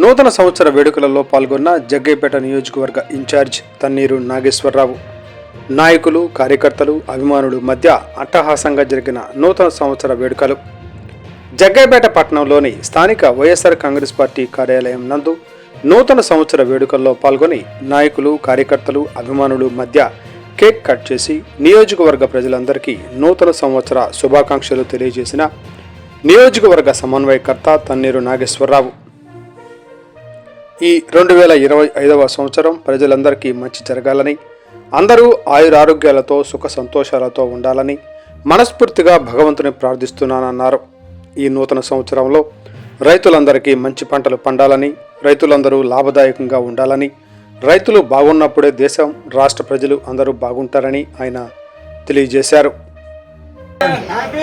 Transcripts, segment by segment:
నూతన సంవత్సర వేడుకలలో పాల్గొన్న జగ్గైపేట నియోజకవర్గ ఇన్ఛార్జ్ తన్నీరు నాగేశ్వరరావు. నాయకులు కార్యకర్తలు అభిమానులు మధ్య అట్టహాసంగా జరిగిన నూతన సంవత్సర వేడుకలు. జగ్గైపేట పట్టణంలోని స్థానిక వైఎస్ఆర్ కాంగ్రెస్ పార్టీ కార్యాలయం నందు నూతన సంవత్సర వేడుకల్లో పాల్గొని నాయకులు కార్యకర్తలు అభిమానులు మధ్య కేక్ కట్ చేసి నియోజకవర్గ ప్రజలందరికీ నూతన సంవత్సర శుభాకాంక్షలు తెలియజేసిన నియోజకవర్గ సమన్వయకర్త తన్నీరు నాగేశ్వరరావు. ఈ రెండు వేల ఇరవై ఐదవ సంవత్సరం ప్రజలందరికీ మంచి జరగాలని అందరూ ఆయురారోగ్యాలతో సుఖ సంతోషాలతో ఉండాలని మనస్ఫూర్తిగా భగవంతుని ప్రార్థిస్తున్నానన్నారు. ఈ నూతన సంవత్సరంలో రైతులందరికీ మంచి పంటలు పండాలని రైతులందరూ లాభదాయకంగా ఉండాలని రైతులు బాగున్నప్పుడే దేశం రాష్ట్ర ప్రజలు అందరూ బాగుంటారని ఆయన తెలియజేశారు. హ్యాపీ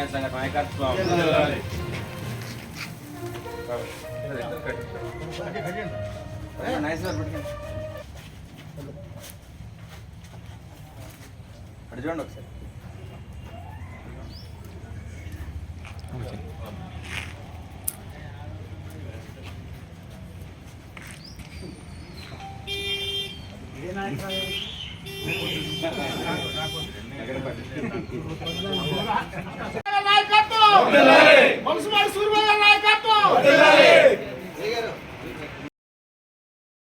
తన్నీర్ సంఘ నాయకత్వం. నైస్ అటు చూడండి ఒకసారి. నాయకత్వం! సూర్యబాబు నాయకత్వం